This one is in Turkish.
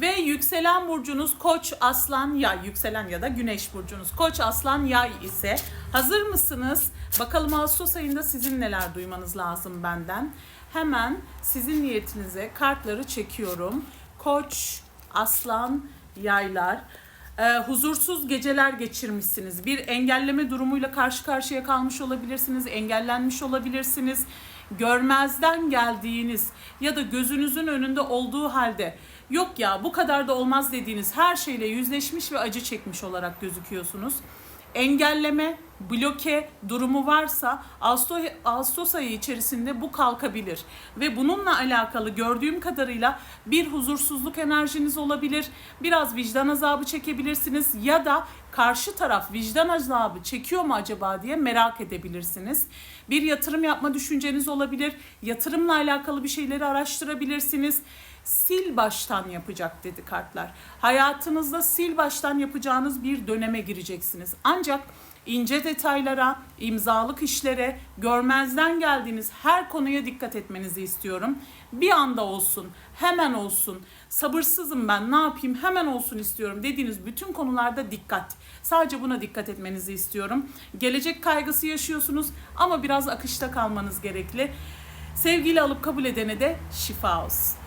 Ve yükselen burcunuz Koç, Aslan, Yay. Yükselen ya da Güneş burcunuz Koç, Aslan, Yay ise hazır mısınız? Bakalım Ağustos ayında sizin neler duymanız lazım benden. Hemen sizin niyetinize kartları çekiyorum. Koç, Aslan, Yaylar. Ee, huzursuz geceler geçirmişsiniz. Bir engelleme durumuyla karşı karşıya kalmış olabilirsiniz, engellenmiş olabilirsiniz. Görmezden geldiğiniz ya da gözünüzün önünde olduğu halde yok ya bu kadar da olmaz dediğiniz her şeyle yüzleşmiş ve acı çekmiş olarak gözüküyorsunuz. Engelleme, bloke durumu varsa Ağustos, Ağustos ayı içerisinde bu kalkabilir. Ve bununla alakalı gördüğüm kadarıyla bir huzursuzluk enerjiniz olabilir. Biraz vicdan azabı çekebilirsiniz ya da karşı taraf vicdan azabı çekiyor mu acaba diye merak edebilirsiniz. Bir yatırım yapma düşünceniz olabilir. Yatırımla alakalı bir şeyleri araştırabilirsiniz sil baştan yapacak dedi kartlar. Hayatınızda sil baştan yapacağınız bir döneme gireceksiniz. Ancak ince detaylara, imzalık işlere, görmezden geldiğiniz her konuya dikkat etmenizi istiyorum. Bir anda olsun, hemen olsun, sabırsızım ben ne yapayım hemen olsun istiyorum dediğiniz bütün konularda dikkat. Sadece buna dikkat etmenizi istiyorum. Gelecek kaygısı yaşıyorsunuz ama biraz akışta kalmanız gerekli. Sevgiyle alıp kabul edene de şifa olsun.